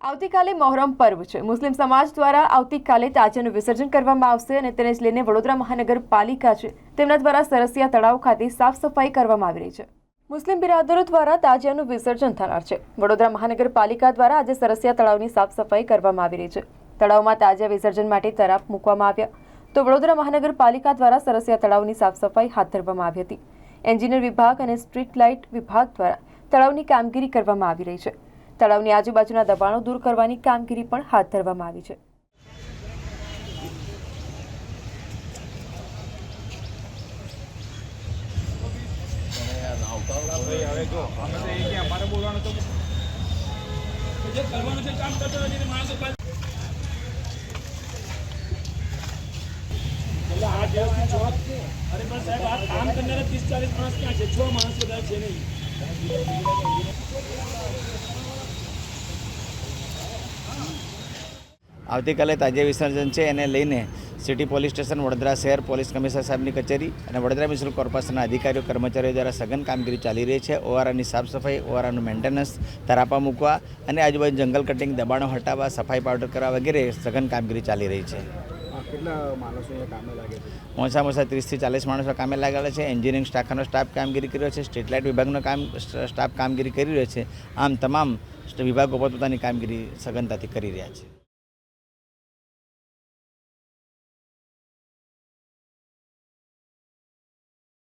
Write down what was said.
આવતીકાલે મોહરમ પર્વ છે. મુસ્લિમ સમાજ દ્વારા આવતીકાલે તાજાનું વિસર્જન કરવામાં આવશે અને તેને જ લઈને વડોદરા મહાનગરપાલિકા છે. તેમના દ્વારા સરસિયા તળાવ ખાતે સાફ સફાઈ કરવામાં આવી રહી છે. મુસ્લિમ બિરાદરો દ્વારા તાજિયાનું વિસર્જન થનાર છે. વડોદરા મહાનગરપાલિકા દ્વારા આજે સરસિયા તળાવની સાફ સફાઈ કરવામાં આવી રહી છે. તળાવમાં તાજિયા વિસર્જન માટે તરાપ મૂકવામાં આવ્યા. તો વડોદરા મહાનગરપાલિકા દ્વારા સરસિયા તળાવની સાફ સફાઈ હાથ ધરવામાં આવી હતી. એન્જિનિયર વિભાગ અને સ્ટ્રીટ લાઇટ વિભાગ દ્વારા તળાવની કામગીરી કરવામાં આવી રહી છે. તળાવની આજુબાજુના દબાણો દૂર કરવાની કામગીરી પણ હાથ ધરવામાં આવી છે. અરે પણ સાહેબ આ કામ કરનારા ત્રીસ ચાલીસ માણસ ક્યાં છે છ માણસ બધા છે નહીં આવતીકાલે તાજિયા વિસર્જન છે એને લઈને સિટી પોલીસ સ્ટેશન વડોદરા શહેર પોલીસ કમિશનર સાહેબની કચેરી અને વડોદરા મ્યુનિસિપલ કોર્પોરેશનના અધિકારીઓ કર્મચારીઓ દ્વારા સઘન કામગીરી ચાલી રહી છે. ઓવારાની સાફ સફાઈ ઓવારાનું મેન્ટેનન્સ તરાપા મૂકવા અને આજુબાજુ જંગલ કટિંગ દબાણો હટાવવા સફાઈ પાવડર કરવા વગેરે સઘન કામગીરી ચાલી રહી છે. ઓછામાં ઓછા ત્રીસથી ચાલીસ માણસો કામે લાગેલા છે. એન્જિનિયરિંગ શાખાનો સ્ટાફ કામગીરી કર્યો છે. સ્ટ્રીટ લાઇટ વિભાગનો કામ સ્ટાફ કામગીરી કરી રહ્યો છે. આમ તમામ વિભાગો પોતપોતાની કામગીરી સઘનતાથી કરી રહ્યા છે.